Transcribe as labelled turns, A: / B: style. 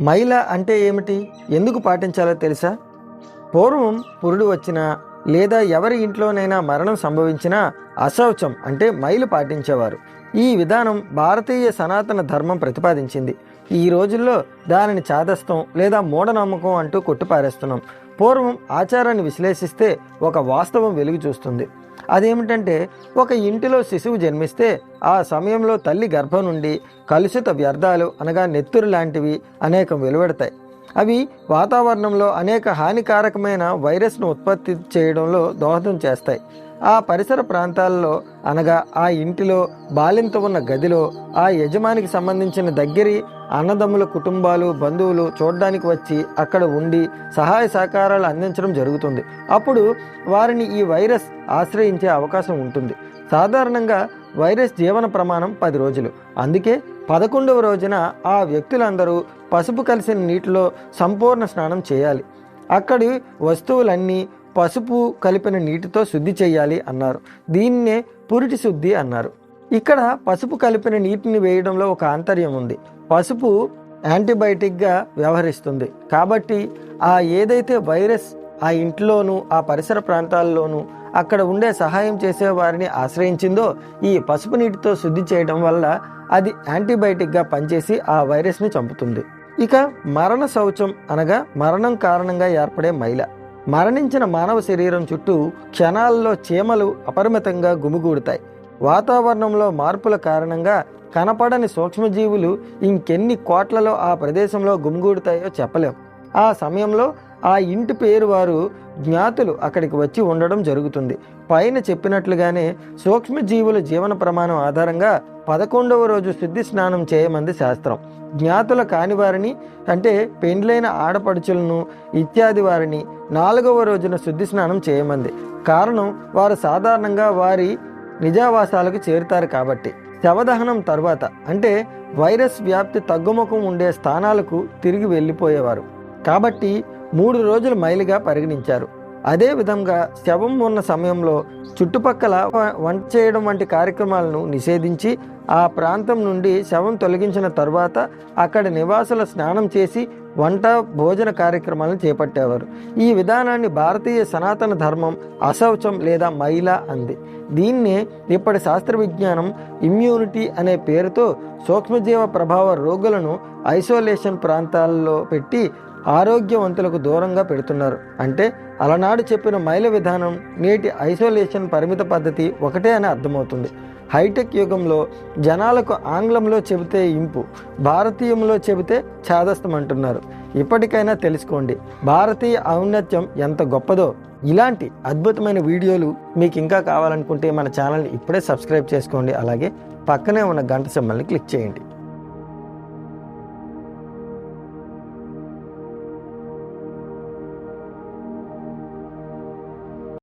A: మైల అంటే ఏమిటి? ఎందుకు పాటించాలో తెలుసా? పూర్వం పురుడు వచ్చినా లేదా ఎవరి ఇంట్లోనైనా మరణం సంభవించినా అశౌచం అంటే మైలు పాటించేవారు. ఈ విధానం భారతీయ సనాతన ధర్మం ప్రతిపాదించింది. ఈ రోజుల్లో దానిని చాదస్తం లేదా మూఢనమ్మకం అంటూ కొట్టిపారేస్తున్నాం. పూర్వం ఆచారాన్ని విశ్లేషిస్తే ఒక వాస్తవం వెలుగు చూస్తుంది అదేమిటంటే ఒక ఇంటిలో శిశువు జన్మిస్తే ఆ సమయంలో తల్లి గర్భం నుండి కలుషిత వ్యర్థాలు అనగా నెత్తురు లాంటివి అనేకం వెలువడతాయి. అవి వాతావరణంలో అనేక హానికారకమైన వైరస్ను ఉత్పత్తి చేయడంలో దోహదం చేస్తాయి. ఆ పరిసర ప్రాంతాల్లో అనగా ఆ ఇంటిలో బాలింత ఉన్న గదిలో ఆ యజమానికి సంబంధించిన దగ్గరి అన్నదమ్ముల కుటుంబాలు బంధువులు చూడడానికి వచ్చి అక్కడ ఉండి సహాయ సహకారాలు అందించడం జరుగుతుంది. అప్పుడు వారిని ఈ వైరస్ ఆశ్రయించే అవకాశం ఉంటుంది. సాధారణంగా వైరస్ జీవన ప్రమాణం పది రోజులు. అందుకే పదకొండవ రోజున ఆ వ్యక్తులందరూ పసుపు కలిసిన నీటిలో సంపూర్ణ స్నానం చేయాలి. అక్కడి వస్తువులన్నీ పసుపు కలిపిన నీటితో శుద్ధి చేయాలి అన్నారు. దీన్నే పురిటి శుద్ధి అన్నారు. ఇక్కడ పసుపు కలిపిన నీటిని వేయడంలో ఒక ఆంతర్యం ఉంది. పసుపు యాంటీబయాటిక్గా వ్యవహరిస్తుంది. కాబట్టి ఆ ఏదైతే వైరస్ ఆ ఇంట్లోనూ ఆ పరిసర ప్రాంతాల్లోనూ అక్కడ ఉండే సహాయం చేసే వారిని ఆశ్రయించిందో ఈ పసుపు నీటితో శుద్ధి చేయడం వల్ల అది యాంటీబయాటిక్గా పనిచేసి ఆ వైరస్ని చంపుతుంది. ఇక మరణ శౌచం అనగా మరణం కారణంగా ఏర్పడే మైల. మరణించిన మానవ శరీరం చుట్టూ క్షణాల్లో చీమలు అపరిమితంగా గుమిగూడుతాయి. వాతావరణంలో మార్పుల కారణంగా కనపడని సూక్ష్మజీవులు ఇంకెన్ని కోట్లలో ఆ ప్రదేశంలో గుమిగూడుతాయో చెప్పలేం. ఆ సమయంలో ఆ ఇంటి పేరు వారు జ్ఞాతులు అక్కడికి వచ్చి ఉండడం జరుగుతుంది. పైన చెప్పినట్లుగానే సూక్ష్మజీవుల జీవన ప్రమాణం ఆధారంగా పదకొండవ రోజు శుద్ధి స్నానం చేయమంది శాస్త్రం. జ్ఞాతుల కాని వారిని అంటే పెండ్లైన ఆడపడుచులను ఇత్యాది వారిని నాలుగవ రోజున శుద్ధి స్నానం చేయమంది. కారణం వారు సాధారణంగా వారి నిజావాసాలకు చేరుతారు కాబట్టి. శవదహనం తర్వాత అంటే వైరస్ వ్యాప్తి తగ్గుముఖం ఉండే స్థానాలకు తిరిగి వెళ్ళిపోయేవారు. కాబట్టి మూడు రోజులు మైలుగా పరిగణించారు. అదే విధంగా శవం ఉన్న సమయంలో చుట్టుపక్కల వంట చేయడం వంటి కార్యక్రమాలను నిషేధించి ఆ ప్రాంతం నుండి శవం తొలగించిన తర్వాత అక్కడ నివాసుల స్నానం చేసి వంట భోజన కార్యక్రమాలను చేపట్టేవారు. ఈ విధానాన్ని భారతీయ సనాతన ధర్మం అశౌచం లేదా మైల అంది. దీన్నే ఇప్పటి శాస్త్ర విజ్ఞానం ఇమ్యూనిటీ అనే పేరుతో సూక్ష్మజీవ ప్రభావ రోగులను ఐసోలేషన్ ప్రాంతాల్లో పెట్టి ఆరోగ్యవంతులకు దూరంగా పెడుతున్నారు. అంటే అలనాడు చెప్పిన మైల విధానం నేటి ఐసోలేషన్ పరిమిత పద్ధతి ఒకటే అని అర్థమవుతుంది. హైటెక్ యుగంలో జనాలకు ఆంగ్లంలో చెబితే ఇంపు భారతీయంలో చెబితే ఛాదస్తం అంటున్నారు. ఇప్పటికైనా తెలుసుకోండి భారతీయ ఔన్నత్యం ఎంత గొప్పదో. ఇలాంటి అద్భుతమైన వీడియోలు మీకు ఇంకా కావాలనుకుంటే మన ఛానల్ని ఇప్పుడే సబ్స్క్రైబ్ చేసుకోండి. అలాగే పక్కనే ఉన్న గంట సింబల్ని క్లిక్ చేయండి.